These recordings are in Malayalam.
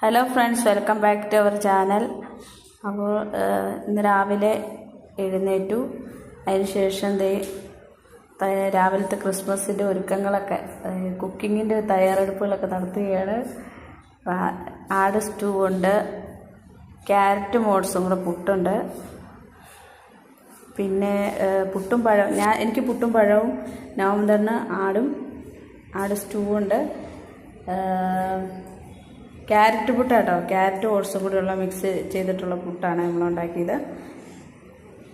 Hello friends welcome back to our channel അപ്പോൾ ഇന്ന് രാവിലെ എഴുന്നേറ്റു. അതിനുശേഷം ദേ രാവിലത്തെ ക്രിസ്മസിന്റെ ഒരുക്കങ്ങളൊക്കെ കുക്കിങ്ങിന്റെ തയ്യാറെടുപ്പുകളൊക്കെ നടത്തുകയാണ്. ആട് സ്റ്റൂ ഉണ്ട് ക്യാരറ്റ് മോഡ്സും കൂടെ പുട്ടുണ്ട്. പിന്നെ പുട്ടും പഴം ഞാൻ എനിക്ക് പുട്ടും പഴവും നവംബറിന് ആടും ആട് സ്റ്റൂ ഉണ്ട് ക്യാരറ്റ് പുട്ടാട്ടോ ക്യാരറ്റ് ഓട്സും കൂടിയുള്ള മിക്സ് ചെയ്തിട്ടുള്ള പുട്ടാണ് നമ്മൾ ഉണ്ടാക്കിയത്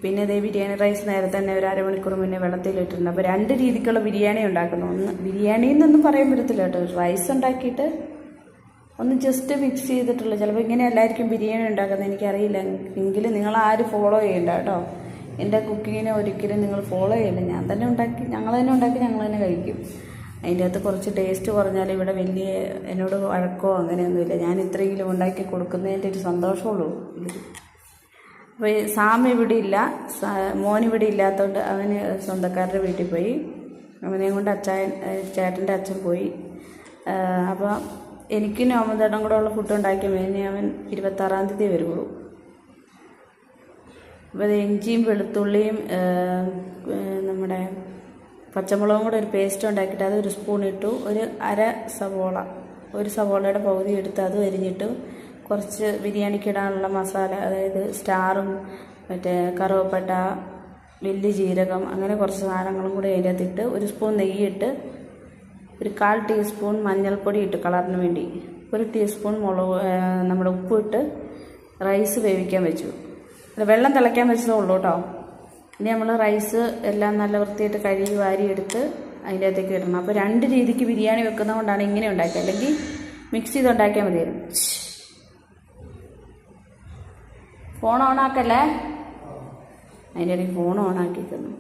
പിന്നെ ഇതേ ബിരിയാണി റൈസ് നേരത്തെ തന്നെ ഒരു അരമണിക്കൂർ മുന്നേ വെള്ളത്തിലിട്ടിട്ടുണ്ട് അപ്പോൾ രണ്ട് രീതിക്കുള്ള ബിരിയാണി ഉണ്ടാക്കുന്നു. ഒന്ന് ബിരിയാണി എന്നൊന്നും പറയാൻ പറ്റത്തില്ല കേട്ടോ. റൈസ് ഉണ്ടാക്കിയിട്ട് ഒന്ന് ജസ്റ്റ് മിക്സ് ചെയ്തിട്ടുള്ള ചിലപ്പോൾ ഇങ്ങനെ എല്ലാവർക്കും ബിരിയാണി ഉണ്ടാക്കുന്നത്. എനിക്കറിയില്ല. എങ്കിലും നിങ്ങൾ ആരും ഫോളോ ചെയ്യണ്ട കേട്ടോ. എന്റെ കുക്കിങ്ങിനെ ഒരിക്കലും നിങ്ങൾ ഫോളോ ചെയ്യില്ല ഞാൻ തന്നെ ഉണ്ടാക്കി ഞങ്ങൾ തന്നെ ഉണ്ടാക്കി ഞങ്ങൾ തന്നെ കഴിക്കും. അതിന്റെ അകത്ത് കുറച്ച് ടേസ്റ്റ് കുറഞ്ഞാൽ ഇവിടെ വലിയ എന്നോട് വഴക്കോ അങ്ങനെയൊന്നുമില്ല. ഞാൻ ഇത്രയെങ്കിലും ഉണ്ടാക്കി കൊടുക്കുന്നതിന്റെ ഒരു സന്തോഷമുള്ളൂ. അപ്പോൾ സാം ഇവിടെ ഇല്ല. മോൻ ഇവിടെ ഇല്ലാത്തതുകൊണ്ട് അവന് സ്വന്തക്കാരുടെ വീട്ടിൽ പോയി. അവനെയും കൊണ്ട് അച്ചായൻ ചേട്ടന്റെ അച്ഛൻ പോയി. അപ്പോൾ എനിക്കും നോമന്തേട്ടൻ കൂടെ ഉള്ള ഫുഡ് ഉണ്ടാക്കിയ മേനെ അവൻ ഇരുപത്താറാം തീയതി വരുള്ളൂ അപ്പോൾ അത് ഇഞ്ചിയും വെളുത്തുള്ളിയും നമ്മുടെ പച്ചമുളകും കൂടെ ഒരു പേസ്റ്റ് ഉണ്ടാക്കിയിട്ട് അത് ഒരു സ്പൂൺ ഇട്ടു. ഒരു അര സവോള ഒരു സവോളയുടെ പകുതി എടുത്ത് അത് അരിഞ്ഞിട്ട്. കുറച്ച് ബിരിയാണിക്ക് ഇടാനുള്ള മസാല അതായത് സ്റ്റാറും മറ്റേ കറുവപ്പട്ട വലിയ ജീരകം അങ്ങനെ കുറച്ച് സാധനങ്ങളും കൂടി അതിനകത്തിട്ട് ഒരു സ്പൂൺ നെയ്യിട്ട് ഒരു കാൽ ടീസ്പൂൺ മഞ്ഞൾപ്പൊടി ഇട്ട് കളറിന് വേണ്ടി. ഒരു ടീസ്പൂൺ മുളക് നമ്മുടെ ഉപ്പ് ഇട്ട് റൈസ് വേവിക്കാൻ വെച്ചു. വെള്ളം തിളയ്ക്കാൻ വെച്ചതേ ഉള്ളൂ കേട്ടോ. ഇനി നമ്മൾ റൈസ് എല്ലാം നല്ല വൃത്തിയായിട്ട് കഴുകി വാരിയെടുത്ത് അതിന്റെ അകത്തേക്ക് ഇടണം. അപ്പോൾ രണ്ട് രീതിക്ക് ബിരിയാണി വെക്കുന്നതുകൊണ്ടാണ് ഇങ്ങനെ ഉണ്ടാക്കിയത് അല്ലെങ്കിൽ മിക്സ് ചെയ്ത് ഉണ്ടാക്കിയാൽ മതിയായിരുന്നു ഫോൺ ഓണാക്കല്ലേ അതിന്റെ ഇടയ്ക്ക് ഫോൺ ഓണാക്കിക്കുന്നു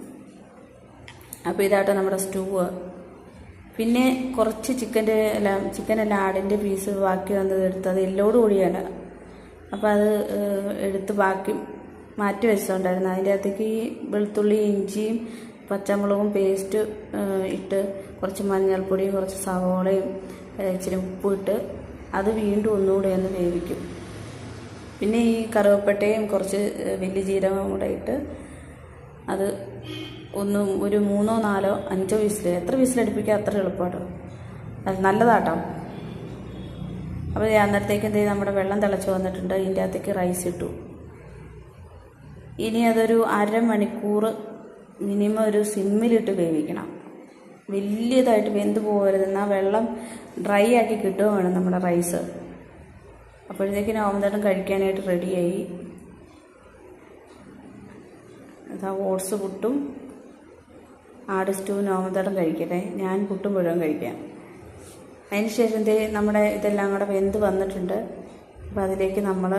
അപ്പോൾ ഇതാട്ടോ നമ്മുടെ സ്റ്റൂവ് പിന്നെ കുറച്ച് ചിക്കന്റെ എല്ലാം ചിക്കനെല്ലാം ആടിന്റെ പീസ് ബാക്കി വന്നത് എടുത്ത് അത് എല്ലോട് കൂടിയല്ല അപ്പോൾ അത് എടുത്ത് ബാക്കി മാറ്റി വെച്ചിട്ടുണ്ടായിരുന്നു അതിന്റെ അകത്തേക്ക് ഈ വെളുത്തുള്ളി ഇഞ്ചിയും പച്ചമുളകും പേസ്റ്റ് ഇട്ട് കുറച്ച് മഞ്ഞൾപ്പൊടിയും കുറച്ച് സവോളയും ഇച്ചിരി ഉപ്പും ഇട്ട് അത് വീണ്ടും ഒന്നുകൂടെ ഒന്ന് വേവിക്കും. പിന്നെ ഈ കറുവപ്പട്ടയും കുറച്ച് വലിയ ജീരകവും കൂടെ ഇട്ട് അത് ഒന്ന് ഒരു മൂന്നോ നാലോ അഞ്ചോ വിസിൽ എത്ര വിസിലടുപ്പിക്കുക അത്ര എളുപ്പമാണ് നല്ലതാട്ടോ. അപ്പോൾ അന്നേരത്തേക്ക് എന്ത് ചെയ്യും? നമ്മുടെ വെള്ളം തിളച്ച് വന്നിട്ടുണ്ട്. ഇതിന്റെ അകത്തേക്ക് റൈസ് ഇട്ടു. ഇനി അതൊരു അരമണിക്കൂർ മിനിമം ഒരു സിമ്മിലിട്ട് വേവിക്കണം. വലിയതായിട്ട് വെന്ത് പോകരുത്. എന്നാൽ വെള്ളം ഡ്രൈ ആക്കി കിട്ടുക വേണം നമ്മുടെ റൈസ്. അപ്പോഴത്തേക്കിന് ഓമന്തേട്ടം കഴിക്കാനായിട്ട് റെഡിയായി. അതാ ഓട്സ് പുട്ടും ആട് സ്റ്റൂവും ഓമന്തേട്ടം കഴിക്കട്ടെ. ഞാൻ പുട്ടും മുഴുവൻ കഴിക്കാം. അതിന് ശേഷം നമ്മുടെ ഇതെല്ലാം കൂടെ വെന്ത് വന്നിട്ടുണ്ട്. അപ്പോൾ അതിലേക്ക് നമ്മൾ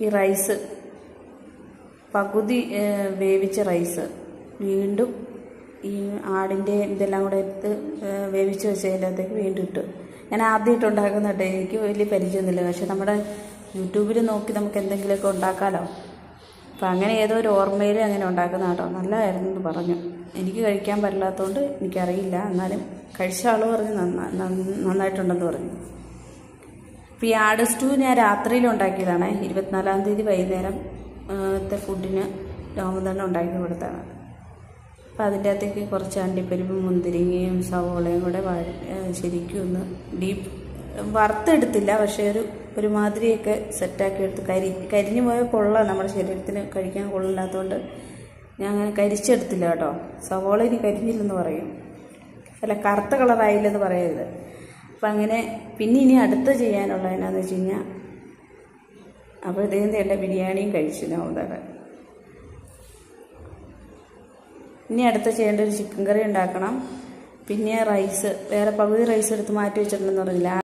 ഈ റൈസ് പകുതി വേവിച്ച റൈസ് വീണ്ടും ഈ ആടിന്റെ ഇതെല്ലാം കൂടെ എടുത്ത് വേവിച്ച് വെച്ചതിനകത്തേക്ക് വീണ്ടും ഇട്ടു. ഞാൻ ആദ്യമായിട്ട് ഉണ്ടാക്കുന്നുണ്ട് എനിക്ക് വലിയ പരിചയമൊന്നുമില്ല. പക്ഷെ നമ്മുടെ യൂട്യൂബിൽ നോക്കി നമുക്ക് എന്തെങ്കിലുമൊക്കെ ഉണ്ടാക്കാമല്ലോ അപ്പം അങ്ങനെ ഏതോ ഒരു ഓർമ്മയിൽ അങ്ങനെ ഉണ്ടാക്കുന്ന കേട്ടോ. നല്ലതായിരുന്നു എന്ന് പറഞ്ഞു. എനിക്ക് കഴിക്കാൻ പറ്റില്ലാത്തതുകൊണ്ട് എനിക്കറിയില്ല. എന്നാലും കഴിച്ച ആൾ പറഞ്ഞ് നന്നാ നന്ന- നന്നായിട്ടുണ്ടെന്ന് പറഞ്ഞു. ആട് സ്റ്റൂ ഞാൻ രാത്രിയിൽ ഉണ്ടാക്കിയതാണ്. ഇരുപത്തിനാലാം തീയതി വൈകുന്നേരം ത്തെ ഫുഡിന് രാമതണ്ണ ഉണ്ടാക്കി കൊടുത്താണ് അപ്പോൾ അതിന്റെ അകത്തേക്ക് കുറച്ച് അണ്ടിപ്പരിപ്പും മുന്തിരിങ്ങയും സവോളയും കൂടെ ശരിക്കും ഒന്ന് ഡീപ്പ് വറുത്തെടുത്തില്ല. പക്ഷേ ഒരു ഒരുമാതിരിയൊക്കെ സെറ്റാക്കി എടുത്ത്. കരി കരിഞ്ഞു പോയ കൊള്ള നമ്മുടെ ശരീരത്തിന് കഴിക്കാൻ കൊള്ളില്ലാത്തതുകൊണ്ട് ഞാൻ അങ്ങനെ കരിച്ചെടുത്തില്ല കേട്ടോ. സവോള ഇനി കരിഞ്ഞില്ലെന്ന് പറയും. അല്ല കറുത്ത കളറായില്ലെന്ന് പറയരുത്. അപ്പം അങ്ങനെ പിന്നെ ഇനി അടുത്ത ചെയ്യാനുള്ള എന്നാന്ന് വെച്ച് കഴിഞ്ഞാൽ അപ്പോൾ ഇദ്ദേഹം എന്റെ ബിരിയാണിയും കഴിച്ചു നവന്തര ഇനി അടുത്ത ചെയ്യേണ്ട ഒരു ചിക്കൻ കറി ഉണ്ടാക്കണം. പിന്നെ റൈസ് വേറെ പകുതി റൈസ് എടുത്ത് മാറ്റി വെച്ചിട്ടുണ്ടെന്ന് പറഞ്ഞില്ല?